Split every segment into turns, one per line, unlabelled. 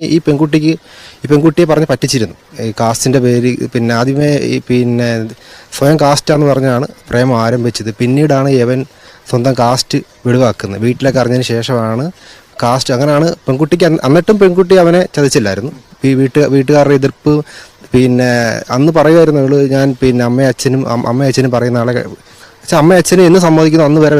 ഈ പെൺകുട്ടിക്ക് ഈ പെൺകുട്ടിയെ പറഞ്ഞ് പറ്റിച്ചിരുന്നു. ഈ കാസ്റ്റിന്റെ പേര് പിന്നെ ആദ്യമേ ഈ പിന്നെ സ്വയം കാസ്റ്റാന്ന് പറഞ്ഞാണ് പ്രേമം ആരംഭിച്ചത്. പിന്നീടാണ് യവൻ സ്വന്തം കാസ്റ്റ് വെളിവാക്കുന്നത് വീട്ടിലേക്ക് അറിഞ്ഞതിന് ശേഷമാണ് കാസ്റ്റ് അങ്ങനെയാണ് പെൺകുട്ടിക്ക് എന്നിട്ടും പെൺകുട്ടി അവനെ ചതിച്ചില്ലായിരുന്നു. ഈ വീട്ട് വീട്ടുകാരുടെ എതിർപ്പ് പിന്നെ അന്ന് പറയുമായിരുന്നു ഞാൻ പിന്നെ അമ്മയും അച്ഛനും അമ്മ- അമ്മയും അച്ഛനും പറയുന്ന ആളെ പക്ഷെ അമ്മ അച്ഛനെ എന്ന് സമ്മതിക്കുന്നു അന്ന് വരെ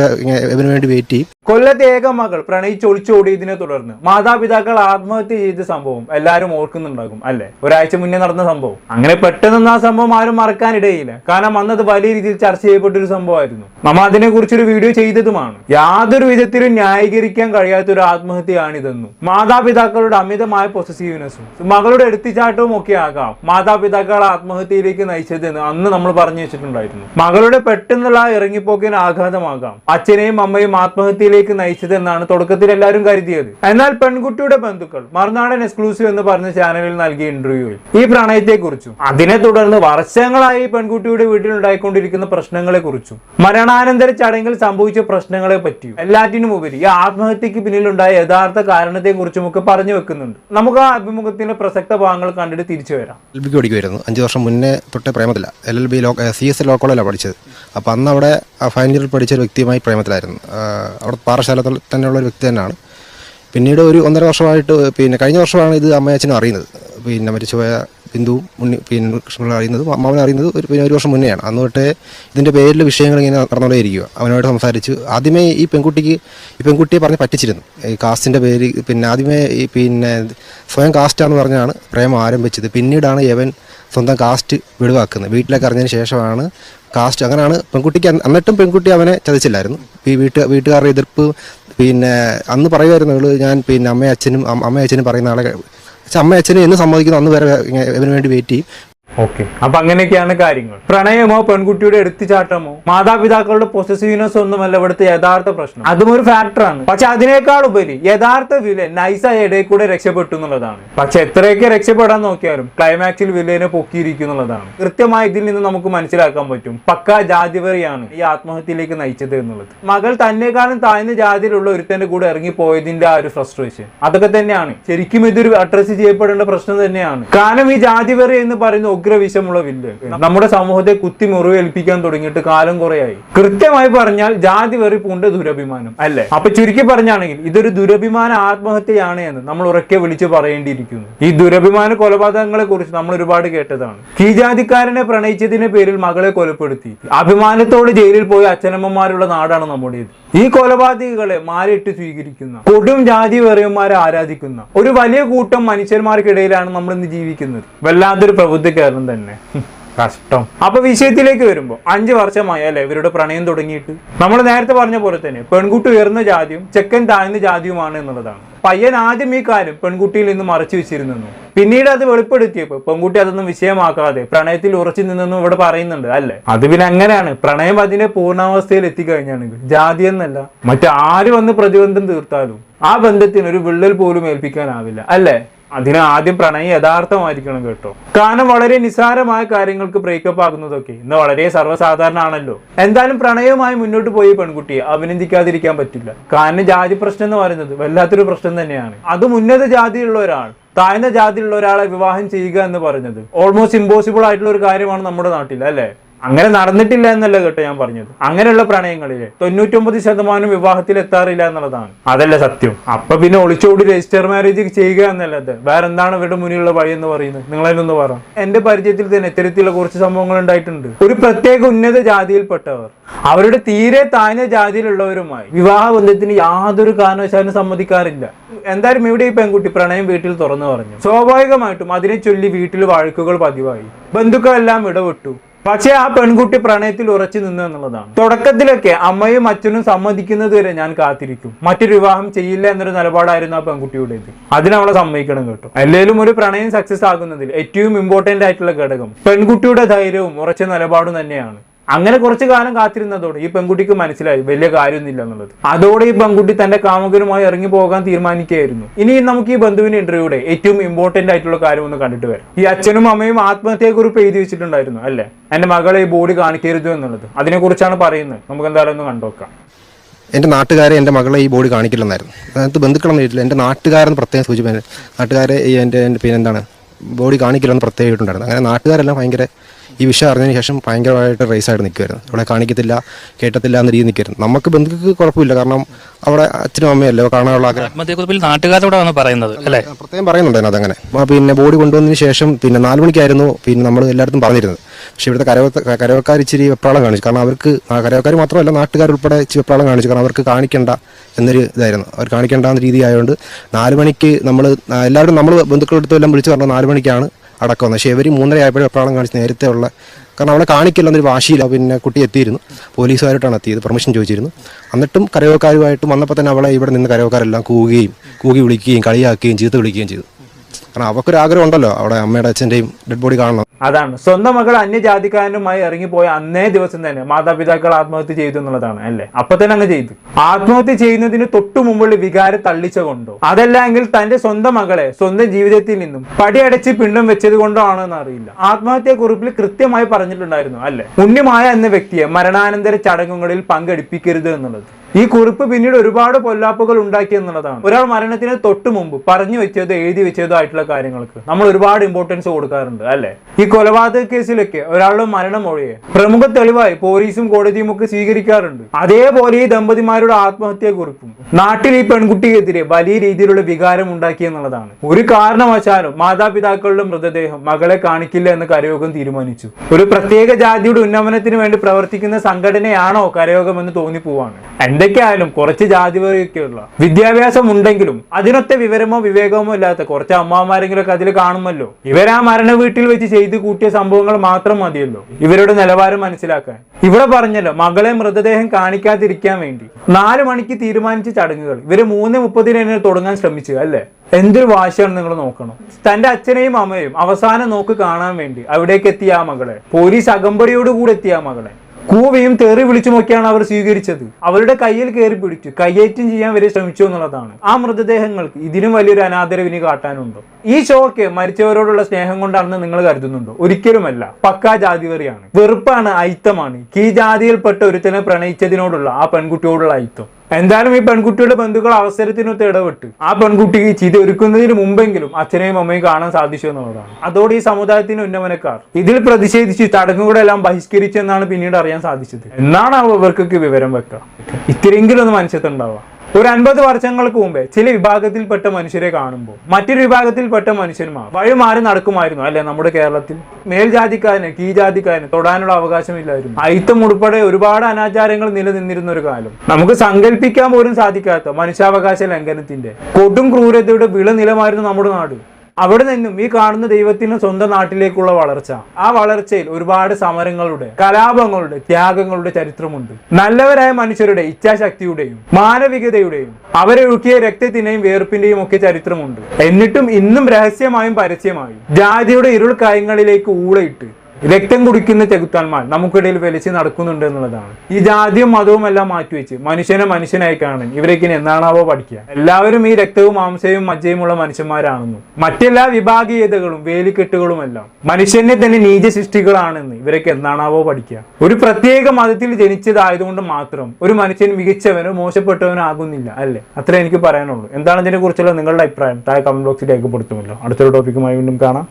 ഇവന് വേണ്ടി വെയിറ്റ് ചെയ്യും.
കൊല്ലത്തെ ഏക മകൾ പ്രണയിച്ച് ഒളിച്ചോടിയതിനെ തുടർന്ന്. മാതാപിതാക്കൾ ആത്മഹത്യ ചെയ്ത സംഭവം എല്ലാവരും ഓർക്കുന്നുണ്ടാകും അല്ലെ? ഒരാഴ്ച മുന്നേ നടന്ന സംഭവം. അങ്ങനെ പെട്ടെന്നൊന്നും ആ സംഭവം ആരും മറക്കാനിടയില്ല. കാരണം അന്നത് വലിയ രീതിയിൽ ചർച്ച ചെയ്യപ്പെട്ട ഒരു സംഭവമായിരുന്നു. നമ്മ അതിനെ കുറിച്ചൊരു വീഡിയോ ചെയ്തതുമാണ്. യാതൊരു വിധത്തിലും ന്യായീകരിക്കാൻ കഴിയാത്ത ഒരു ആത്മഹത്യയാണിതെന്നും. മാതാപിതാക്കളുടെ അമിതമായ പൊസസീവ്നെസ്സും മകളുടെ എടുത്തിച്ചാട്ടവും ഒക്കെ ആകാം മാതാപിതാക്കൾ ആത്മഹത്യയിലേക്ക് നയിച്ചതെന്ന് അന്ന് നമ്മൾ പറഞ്ഞു വെച്ചിട്ടുണ്ടായിരുന്നു. മകളുടെ പെട്ടെന്നുള്ള ഇറങ്ങിപ്പോക്കിന് ആഘാതമാകാം. അച്ഛനെയും അമ്മയും ആത്മഹത്യയിലേക്ക് നയിച്ചതെന്നാണ് തുടക്കത്തിൽ എല്ലാവരും കരുതിയത്. എന്നാൽ പെൺകുട്ടിയുടെ ബന്ധുക്കൾ മറുനാടൻ എക്സ്ക്ലൂസീവ് എന്ന് പറഞ്ഞ ചാനലിൽ നൽകിയ ഇന്റർവ്യൂവിൽ ഈ പ്രണയത്തെക്കുറിച്ചും അതിനെ തുടർന്ന് വർഷങ്ങളായി പെൺകുട്ടിയുടെ വീട്ടിൽ ഉണ്ടായിക്കൊണ്ടിരിക്കുന്ന പ്രശ്നങ്ങളെ കുറിച്ചും മരണാനന്തര ചടങ്ങിൽ സംഭവിച്ച പ്രശ്നങ്ങളെ പറ്റിയും എല്ലാറ്റിനും ഉപരി ഈ ആത്മഹത്യക്ക് പിന്നിലുണ്ടായ യഥാർത്ഥ കാരണത്തെ കുറിച്ചും ഒക്കെ പറഞ്ഞു വെക്കുന്നുണ്ട്. നമുക്ക് ആ അഭിമുഖത്തിന്റെ പ്രസക്ത ഭാഗങ്ങൾ കണ്ടിട്ട് തിരിച്ചു വരാം.
പഠിക്കുമായിരുന്നു. അഞ്ച് വർഷം മുന്നേ തൊട്ടേ പ്രേമത്തില്ല L L B law C S law കോളേജിലാണ് പഠിച്ചത്. അപ്പോൾ അന്ന് അവിടെ ഫൈനൽ ഇയറിൽ പഠിച്ച ഒരു വ്യക്തിയുമായി പ്രേമത്തിലായിരുന്നു. അവിടെ പാറശാലത്തിൽ തന്നെയുള്ള ഒരു വ്യക്തി തന്നെയാണ്. പിന്നീട് ഒരു ഒന്നര വർഷമായിട്ട് പിന്നെ കഴിഞ്ഞ വർഷമാണ് ഇത് അമ്മയച്ഛനും അറിയുന്നത്. പിന്നെ മരിച്ചുപോയ ബിന്ദുവും ഉണ്ണി പിന്നെ കൃഷ്ണനും അറിയുന്നത് അമ്മാവനെ അറിയുന്നത് ഒരു പിന്നെ ഒരു വർഷം മുന്നെയാണ്. അന്ന് തൊട്ടേ ഇതിന്റെ പേരിൽ വിഷയങ്ങൾ ഇങ്ങനെ നടന്നുകൊണ്ടേയിരിക്കുക അവനോട് സംസാരിച്ച്. ആദ്യമേ ഈ പെൺകുട്ടിക്ക് ഈ പെൺകുട്ടിയെ പറഞ്ഞ് പറ്റിച്ചിരുന്നു. ഈ കാസ്റ്റിന്റെ പേര് പിന്നെ ആദ്യമേ ഈ പിന്നെ സ്വയം കാസ്റ്റാന്ന് പറഞ്ഞാണ് പ്രേമം ആരംഭിച്ചത്. പിന്നീടാണ് യവൻ സ്വന്തം കാസ്റ്റ് വെളിവാക്കുന്നത് വീട്ടിലേക്ക് അറിഞ്ഞതിന് ശേഷമാണ് കാസ്റ്റ് അങ്ങനെയാണ് പെൺകുട്ടിക്ക് എന്നിട്ടും പെൺകുട്ടി അവനെ ചതിച്ചില്ലായിരുന്നു. ഈ വീട്ട് വീട്ടുകാരുടെ എതിർപ്പ് പിന്നെ അന്ന് പറയുമായിരുന്നു ഞാൻ പിന്നെ അമ്മയും അച്ഛനും അമ്മ- അമ്മയും അച്ഛനും പറയുന്ന ആളെ പക്ഷെ അമ്മയും അച്ഛനും എന്ന് സമ്മതിക്കുന്നു. അന്ന് വരെ ഇവന് വേണ്ടി വെയിറ്റ് ചെയ്യും.
ഓക്കെ. അപ്പൊ അങ്ങനെയൊക്കെയാണ് കാര്യങ്ങൾ. പ്രണയമോ പെൺകുട്ടിയുടെ എടുത്തുചാട്ടമോ? മാതാപിതാക്കളുടെ പൊസസീവ്നെസ് ഒന്നുമല്ല ഇവിടുത്തെ യഥാർത്ഥ പ്രശ്നം. അതും ഒരു ഫാക്ടറാണ് പക്ഷെ അതിനേക്കാൾ ഉപരി യഥാർത്ഥ വില്ലൻ നൈസായ ഇടയിൽ കൂടെ രക്ഷപ്പെട്ടു എന്നുള്ളതാണ്. പക്ഷെ എത്രയൊക്കെ രക്ഷപ്പെടാൻ നോക്കിയാലും ക്ലൈമാക്സിൽ വില്ലനെ പൊക്കിയിരിക്കുന്നുള്ളതാണ് കൃത്യമായി ഇതിൽ നിന്ന് നമുക്ക് മനസ്സിലാക്കാൻ പറ്റും. പക്ക ജാതിവറിയാണ് ഈ ആത്മഹത്യയിലേക്ക് നയിച്ചത് എന്നുള്ളത്. മകൾ തന്നെക്കാളും താഴ്ന്ന ജാതിയിലുള്ള ഒരുത്തന്റെ കൂടെ ഇറങ്ങിപ്പോയതിന്റെ ആ ഒരു ഫ്രസ്ട്രേഷൻ അതൊക്കെ തന്നെയാണ്. ശരിക്കും ഇതൊരു അഡ്രസ് ചെയ്യപ്പെടേണ്ട പ്രശ്നം തന്നെയാണ്. കാരണം ഈ ജാതിവറി എന്ന് പറയുന്ന ഉഗ്രവിഷമുള്ള വില്ല്. നമ്മുടെ സമൂഹത്തെ കുത്തി മുറിവേൽപ്പിക്കാൻ തുടങ്ങിയിട്ട് കാലം കുറയായി. കൃത്യമായി പറഞ്ഞാൽ ജാതി വെറി പൂണ്ട ദുരഭിമാനം അല്ലേ? അപ്പൊ ചുരുക്കി പറഞ്ഞാണെങ്കിൽ ഇതൊരു ദുരഭിമാന ആത്മഹത്യയാണ് എന്ന് നമ്മൾ ഉറക്കെ വിളിച്ചു പറയേണ്ടിയിരിക്കുന്നു. ഈ ദുരഭിമാന കൊലപാതകങ്ങളെ കുറിച്ച് നമ്മൾ ഒരുപാട് കേട്ടതാണ്. കീജാതിക്കാരനെ പ്രണയിച്ചതിന്റെ പേരിൽ മകളെ കൊലപ്പെടുത്തി. അഭിമാനത്തോടെ ജയിലിൽ പോയ അച്ഛനമ്മമാരുള്ള നാടാണ് നമ്മുടേത്. ഈ കൊലപാതകികളെ മാലയിട്ട് സ്വീകരിക്കുന്ന കൊടും ജാതി വെറിയന്മാരെ ആരാധിക്കുന്ന ഒരു വലിയ കൂട്ടം മനുഷ്യന്മാർക്കിടയിലാണ് നമ്മൾ ഇന്ന് ജീവിക്കുന്നത്. വല്ലാത്തൊരു പ്രബുദ്ധക്കാരൻ തന്നെ. കഷ്ടം. അപ്പൊ വിഷയത്തിലേക്ക് വരുമ്പോൾ അഞ്ചു വർഷമായി അല്ലെ ഇവരുടെ പ്രണയം തുടങ്ങിയിട്ട്? നമ്മൾ നേരത്തെ പറഞ്ഞ പോലെ തന്നെ പെൺകുട്ടി ഉയർന്ന ജാതിയും ചെക്കൻ താഴ്ന്ന ജാതിയുമാണ് എന്നുള്ളതാണ്. പയ്യൻ ആദ്യം ഈ കാര്യം പെൺകുട്ടിയിൽ നിന്ന് മറച്ചു വെച്ചിരുന്നു പിന്നീട് അത് വെളിപ്പെടുത്തിയപ്പോൾ പെൺകുട്ടി അതൊന്നും വിഷയമാക്കാതെ പ്രണയത്തിൽ ഉറച്ചു നിന്നെന്നും ഇവിടെ പറയുന്നുണ്ട് അല്ലേ? അത് പിന്നെ അങ്ങനെയാണ് പ്രണയം അതിന്റെ പൂർണാവസ്ഥയിൽ എത്തിക്കഴിഞ്ഞാണെങ്കിൽ ജാതി എന്നല്ല മറ്റാര് വന്ന് പ്രതിബന്ധം തീർത്താലും ആ ബന്ധത്തിന് ഒരു വിള്ളൽ പോലും ഏൽപ്പിക്കാനാവില്ല അല്ലേ? അതിന് ആദ്യം പ്രണയം യഥാർത്ഥമായിരിക്കണം കേട്ടോ. കാരണം വളരെ നിസാരമായ കാര്യങ്ങൾക്ക് ബ്രേക്കപ്പ് ആകുന്നതൊക്കെ. ഇന്ന് വളരെ സർവസാധാരണമാണല്ലോ. എന്തായാലും പ്രണയവുമായി മുന്നോട്ട് പോയി പെൺകുട്ടിയെ അഭിനന്ദിക്കാതിരിക്കാൻ പറ്റില്ല. കാരണം ജാതി പ്രശ്നം എന്ന് പറയുന്നത് വല്ലാത്തൊരു പ്രശ്നം തന്നെയാണ്. അത് ഉന്നത ജാതിയുള്ള ഒരാൾ താഴ്ന്ന ജാതിയിലുള്ള ഒരാളെ വിവാഹം ചെയ്യുക എന്ന് പറഞ്ഞത് ഓൾമോസ്റ്റ് ഇമ്പോസിബിൾ ആയിട്ടുള്ള ഒരു കാര്യമാണ് നമ്മുടെ നാട്ടിൽ അല്ലേ? അങ്ങനെ നടന്നിട്ടില്ല എന്നല്ല കേട്ടോ ഞാൻ പറഞ്ഞത്. അങ്ങനെയുള്ള പ്രണയങ്ങളിൽ തൊണ്ണൂറ്റൊമ്പത് ശതമാനം വിവാഹത്തിൽ എത്താറില്ല എന്നുള്ളതാണ്. അതല്ല സത്യം. അപ്പൊ പിന്നെ ഒളിച്ചോടി രജിസ്റ്റർ മാരേജ് ചെയ്യുക എന്നല്ലത് വേറെ എന്താണ് ഇവിടെ മുന്നിലുള്ള വഴി എന്ന് പറയുന്നത്? നിങ്ങൾ അതിനൊന്ന് പറ. എന്റെ പരിചയത്തിൽ തന്നെ ഇത്തരത്തിലുള്ള കുറച്ച് സംഭവങ്ങൾ ഉണ്ടായിട്ടുണ്ട്. ഒരു പ്രത്യേക ഉന്നത ജാതിയിൽപ്പെട്ടവർ അവരുടെ തീരെ താഴ്ന്ന ജാതിയിലുള്ളവരുമായി വിവാഹ ബന്ധത്തിന് യാതൊരു കാരണവശാലും സമ്മതിക്കാറില്ല. എന്തായാലും ഇവിടെ ഈ പെൺകുട്ടി പ്രണയം വീട്ടിൽ തുറന്നു പറഞ്ഞു. സ്വാഭാവികമായിട്ടും അതിനെ ചൊല്ലി വീട്ടിൽ വഴക്കുകൾ പതിവായി. ബന്ധുക്കളെല്ലാം ഇടപെട്ടു. പക്ഷേ ആ പെൺകുട്ടി പ്രണയത്തിൽ ഉറച്ചു നിന്നു എന്നുള്ളതാണ്. തുടക്കത്തിലൊക്കെ അമ്മയും അച്ഛനും സമ്മതിക്കുന്നത് വരെ ഞാൻ കാത്തിരിക്കും. മറ്റൊരു വിവാഹം ചെയ്യില്ല എന്നൊരു നിലപാടായിരുന്നു ആ പെൺകുട്ടിയുടേത്. അതിനവളെ സമ്മതിക്കണം കേട്ടോ. അല്ലെങ്കിലും ഒരു പ്രണയം സക്സസ് ആകുന്നതിൽ ഏറ്റവും ഇമ്പോർട്ടന്റ് ആയിട്ടുള്ള ഘടകം പെൺകുട്ടിയുടെ ധൈര്യവും ഉറച്ച നിലപാടും തന്നെയാണ്. അങ്ങനെ കുറച്ചു കാലം കാത്തിരുന്നതോടെ ഈ പെൺകുട്ടിക്ക് മനസ്സിലായി വലിയ കാര്യമൊന്നുമില്ല എന്നുള്ളത്. അതോടെ ഈ പെൺകുട്ടി തന്റെ കാമുകനുമായി ഇറങ്ങി പോകാൻ തീരുമാനിക്കുകയായിരുന്നു. ഇനി നമുക്ക് ഈ ബന്ധുവിന്റെ ഇന്റർവ്യൂടെ ഏറ്റവും ഇമ്പോർട്ടന്റ് ആയിട്ടുള്ള കാര്യം ഒന്ന് കണ്ടിട്ട് വരാം. ഈ അച്ഛനും അമ്മയും ആത്മഹത്യയെക്കുറിപ്പ് എഴുതി വെച്ചിട്ടുണ്ടായിരുന്നു അല്ലേ? എന്റെ മകളെ ഈ ബോഡി കാണിക്കരുത് എന്നുള്ളത്. അതിനെ കുറിച്ചാണ് പറയുന്നത്. നമുക്ക് എന്തായാലും ഒന്ന് കണ്ടോക്കാം
എന്റെ നാട്ടുകാരെ എന്റെ മകളെ ഈ ബോഡി കാണിക്കില്ലെന്നായിരുന്നു. അതിനകത്ത് ബന്ധുക്കളൊന്നും ഇല്ല എന്റെ നാട്ടുകാരെന്ന് പ്രത്യേകം സൂചിപ്പിച്ചു നാട്ടുകാരെ ഈ എന്റെ പിന്നെന്താണ് ബോഡി കാണിക്കില്ലെന്ന് പ്രത്യേകം ഇട്ടുണ്ടായിരുന്നു അങ്ങനെ നാട്ടുകാരെല്ലാം ഭയങ്കര ഈ വിഷയം അറിഞ്ഞതിന് ശേഷം ഭയങ്കരമായിട്ട് റേസ് ആയിട്ട് നിൽക്കുമായിരുന്നു അവിടെ കാണിക്കത്തില്ല കേട്ടത്തില്ല എന്ന രീതി നിൽക്കുമായിരുന്നു നമുക്ക് ബന്ധുക്കൾക്ക് കുഴപ്പമില്ല. കാരണം അവിടെ അച്ഛനും അമ്മയല്ലോ കാണാനുള്ള ആഗ്രഹം?
പറയുന്നത് അല്ലേ
പ്രത്യേകം പറയുന്നുണ്ടായിരുന്നു അതങ്ങനെ ആ, പിന്നെ ബോഡി കൊണ്ടുവന്നതിന് ശേഷം പിന്നെ നാല് മണിക്കായിരുന്നു പിന്നെ നമ്മൾ എല്ലായിടത്തും പറഞ്ഞിരുന്നത്. പക്ഷേ ഇവിടുത്തെ കരവ കരവക്കാർ ഇച്ചിരി വെപ്രാളം കാണിച്ചു. കാരണം അവർക്ക് കരവക്കാർ മാത്രമല്ല നാട്ടുകാരുൾപ്പെടെ ഇച്ചിരി വെപ്രാളം കാണിച്ചു. കാരണം അവർക്ക് കാണിക്കേണ്ട എന്നൊരു ഇതായിരുന്നു. അവർ കാണിക്കേണ്ട എന്ന രീതി ആയതുകൊണ്ട് നാല് മണിക്ക് നമ്മൾ എല്ലാവരും നമ്മൾ ബന്ധുക്കളെടുത്തും എല്ലാം വിളിച്ച് പറഞ്ഞു നാല് മണിക്കാണ്. അടക്കം വന്നത് പക്ഷേ ഇവർ മൂന്നര ആയപ്പോഴും വെപ്രാളം കാണിച്ച് നേരത്തെ ഉള്ള കാരണം അവളെ കാണിക്കില്ല എന്നൊരു വാശിയില്ല പിന്നെ കുട്ടി എത്തിയിരുന്നു. പോലീസുകാരായിട്ടാണ് എത്തിയത്. പെർമിഷൻ ചോദിച്ചിരുന്നു. എന്നിട്ടും കരയോക്കാരുമായിട്ടും വന്നപ്പോൾ തന്നെ അവളെ ഇവിടെ നിന്ന് കരയോക്കാരെല്ലാം കൂവുകയും കൂകി വിളിക്കുകയും കളിയാക്കുകയും ചീത്ത വിളിക്കുകയും ചെയ്തു. കാരണം അവക്കൊരു ആഗ്രഹം ഉണ്ടല്ലോ അവിടെ അമ്മയുടെ അച്ഛന്റെയും ഡെഡ് ബോഡി കാണണം.
അതാണ്. സ്വന്തം മകൾ അന്യജാതിക്കാരനുമായി ഇറങ്ങിപ്പോയ അന്നേ ദിവസം തന്നെ മാതാപിതാക്കൾ ആത്മഹത്യ ചെയ്തു എന്നുള്ളതാണ് അല്ലേ? അപ്പൊ തന്നെ അങ്ങ് ചെയ്തു. ആത്മഹത്യ ചെയ്യുന്നതിന് തൊട്ടു മുമ്പുള്ള വികാരം തള്ളിച്ച കൊണ്ടോ? അതല്ലെങ്കിൽ തന്റെ സ്വന്തം മകളെ സ്വന്തം ജീവിതത്തിൽ നിന്നും പടിയടച്ച് പിണ്ടം വെച്ചത് കൊണ്ടോ ആണെന്ന് അറിയില്ല. ആത്മഹത്യാ കുറിപ്പിൽ കൃത്യമായി പറഞ്ഞിട്ടുണ്ടായിരുന്നു അല്ലെ? ഉണ്ണിമായ എന്ന വ്യക്തിയെ മരണാനന്തര ചടങ്ങുകളിൽ പങ്കെടുപ്പിക്കരുത് എന്നുള്ളത്. ഈ കുറിപ്പ് പിന്നീട് ഒരുപാട് പൊല്ലാപ്പുകൾ ഉണ്ടാക്കി എന്നുള്ളതാണ്. ഒരാൾ മരണത്തിന് തൊട്ട് മുമ്പ് പറഞ്ഞു വെച്ചതോ എഴുതി വെച്ചതോ ആയിട്ടുള്ള കാര്യങ്ങൾക്ക്. നമ്മൾ ഒരുപാട് ഇമ്പോർട്ടൻസ് കൊടുക്കാറുണ്ട് അല്ലെ? ഈ കൊലപാതക കേസിലൊക്കെ ഒരാളുടെ മരണമൊഴിയെ പ്രമുഖ തെളിവായി പോലീസും കോടതിയും ഒക്കെ സ്വീകരിക്കാറുണ്ട്. അതേപോലെ ഈ ദമ്പതിമാരുടെ ആത്മഹത്യാ കുറിപ്പും നാട്ടിൽ ഈ പെൺകുട്ടിക്കെതിരെ വലിയ രീതിയിലുള്ള വികാരം ഉണ്ടാക്കി എന്നുള്ളതാണ്. ഒരു കാരണവശാലും മാതാപിതാക്കളുടെ മൃതദേഹം മകളെ കാണിക്കില്ല എന്ന് കരയോഗം തീരുമാനിച്ചു. ഒരു പ്രത്യേക ജാതിയുടെ ഉന്നമനത്തിന് വേണ്ടി പ്രവർത്തിക്കുന്ന സംഘടനയാണോ കരയോഗം എന്ന് തോന്നിപ്പോവാണ്. എന്തൊക്കെയായാലും കുറച്ച് ജാതിവരെയൊക്കെയുള്ള വിദ്യാഭ്യാസം ഉണ്ടെങ്കിലും അതിനൊത്തെ വിവരമോ വിവേകമോ ഇല്ലാത്ത കുറച്ച് അമ്മാമാരെങ്കിലൊക്കെ അതിൽ കാണുമല്ലോ. ഇവരാ മരണ വീട്ടിൽ വെച്ച് ചെയ്ത് കൂട്ടിയ സംഭവങ്ങൾ മാത്രം മതിയല്ലോ. ഇവരുടെ നിലവാരം മനസ്സിലാക്കാൻ. ഇവിടെ പറഞ്ഞല്ലോ മകളെ മൃതദേഹം കാണിക്കാതിരിക്കാൻ വേണ്ടി. നാല് മണിക്ക് തീരുമാനിച്ച ചടങ്ങുകൾ. ഇവർ മൂന്ന് മുപ്പതിന് തന്നെ തുടങ്ങാൻ ശ്രമിച്ചു അല്ലേ? എന്തൊരു വാശിയാണ് നിങ്ങൾ നോക്കണം. തന്റെ അച്ഛനെയും അമ്മയും അവസാനം നോക്ക് കാണാൻ വേണ്ടി അവിടേക്ക് എത്തിയ ആ മകളെ. പോലീസ് അകമ്പടിയോടുകൂടി എത്തിയ ആ മകളെ. കൂവയും തെറി വിളിച്ചുമൊക്കെയാണ് അവർ സ്വീകരിച്ചത്. അവരുടെ കയ്യിൽ കയറി പിടിച്ചു കയ്യേറ്റം ചെയ്യാൻ വരെ ശ്രമിച്ചു എന്നുള്ളതാണ്. ആ മൃതദേഹങ്ങൾക്ക് ഇതിനും വലിയൊരു അനാദരവിനി കാട്ടാനുണ്ടോ? ഈ ഷോക്ക് മരിച്ചവരോടുള്ള സ്നേഹം കൊണ്ടാണെന്ന് നിങ്ങൾ കരുതുന്നുണ്ടോ? ഒരിക്കലുമല്ല. പക്കാ ജാതിവെറിയാണ് വെറുപ്പാണ് അയിത്തമാണ്. കീ ജാതിയിൽപ്പെട്ട ഒരുത്തനെ പ്രണയിച്ചതിനോടുള്ള ആ പെൺകുട്ടിയോടുള്ള അയിത്തം. എന്തായാലും ഈ പെൺകുട്ടിയുടെ ബന്ധുക്കൾ അവസരത്തിനൊത്ത് ഇടപെട്ട്. ആ പെൺകുട്ടിക്ക് ചിത ഒരുക്കുന്നതിന് മുമ്പെങ്കിലും അച്ഛനെയും അമ്മയും കാണാൻ സാധിച്ചു എന്നുള്ളതാണ്. അതോടെ ഈ സമുദായത്തിന് ഉന്നമനക്കാർ ഇതിൽ പ്രതിഷേധിച്ച് തടങ്ങുകളെല്ലാം ബഹിഷ്കരിച്ചെന്നാണ് പിന്നീട് അറിയാൻ സാധിച്ചത്. എന്നാണ് അവർക്കൊക്കെ വിവരം വെക്കുക ഇത്തിരിയെങ്കിലും ഒന്ന് മനുഷ്യത്തുണ്ടാവുക ഒരു അൻപത് വർഷങ്ങൾക്ക് മുമ്പേ ചില വിഭാഗത്തിൽപ്പെട്ട മനുഷ്യരെ കാണുമ്പോൾ മറ്റൊരു വിഭാഗത്തിൽപ്പെട്ട മനുഷ്യന്മാർ വഴിമാറി നടക്കുമായിരുന്നു അല്ലെ നമ്മുടെ കേരളത്തിൽ? മേൽജാതിക്കാരന് കീജാതിക്കാരന് തൊടാനുള്ള അവകാശമില്ലായിരുന്നു. അയിത്തം ഉൾപ്പെടെ ഒരുപാട് അനാചാരങ്ങൾ നിലനിന്നിരുന്ന ഒരു കാലം. നമുക്ക് സങ്കല്പിക്കാൻ പോലും സാധിക്കാത്ത മനുഷ്യാവകാശ ലംഘനത്തിന്റെ കൊടും ക്രൂരതയുടെ വിളനിലമായിരുന്നു നമ്മുടെ നാട്. അവിടെ നിന്നും ഈ കാണുന്ന ദൈവത്തിന് സ്വന്തം നാട്ടിലേക്കുള്ള വളർച്ച. ആ വളർച്ചയിൽ ഒരുപാട് സമരങ്ങളുടെ കലാപങ്ങളുടെ ത്യാഗങ്ങളുടെ ചരിത്രമുണ്ട്. നല്ലവരായ മനുഷ്യരുടെ ഇച്ഛാശക്തിയുടെയും മാനവികതയുടെയും അവരൊഴുക്കിയ രക്തത്തിന്റെയും വേർപ്പിന്റെയും ഒക്കെ ചരിത്രമുണ്ട്. എന്നിട്ടും ഇന്നും രഹസ്യമായും പരസ്യമായും ജാതിയുടെ ഇരുൾ കായങ്ങളിലേക്ക് ഊളയിട്ട് രക്തം കുടിക്കുന്ന ചെകുത്താന്മാർ നമുക്കിടയിൽ വലിച്ച് നടക്കുന്നുണ്ട് എന്നുള്ളതാണ്. ഈ ജാതിയും മതവും എല്ലാം മാറ്റിവെച്ച് മനുഷ്യനെ മനുഷ്യനായി കാണാൻ ഇവരേക്കിന് എന്താണാവോ പഠിക്കുക. എല്ലാവരും ഈ രക്തവും മാംസവും മജ്ജയുമുള്ള മനുഷ്യന്മാരാണെന്നും മറ്റെല്ലാ വിഭാഗീയതകളും വേലിക്കെട്ടുകളും എല്ലാം മനുഷ്യനെ തന്നെ നീച സൃഷ്ടികളാണെന്ന് ഇവരൊക്കെ എന്താണാവോ പഠിക്കുക. ഒരു പ്രത്യേക മതത്തിൽ ജനിച്ചതായതുകൊണ്ട് മാത്രം ഒരു മനുഷ്യൻ മികച്ചവനോ മോശപ്പെട്ടവനോ ആകുന്നില്ല അല്ലേ? അത്രേ എനിക്ക് പറയാനുള്ളൂ. എന്താണ് ഇതിനെ കുറിച്ചുള്ള നിങ്ങളുടെ അഭിപ്രായം? താഴെ കമന്റ് ബോക്സിൽ രേഖപ്പെടുത്തുമല്ലോ. അടുത്തൊരു ടോപ്പിക്കുമായി വീണ്ടും കാണാം.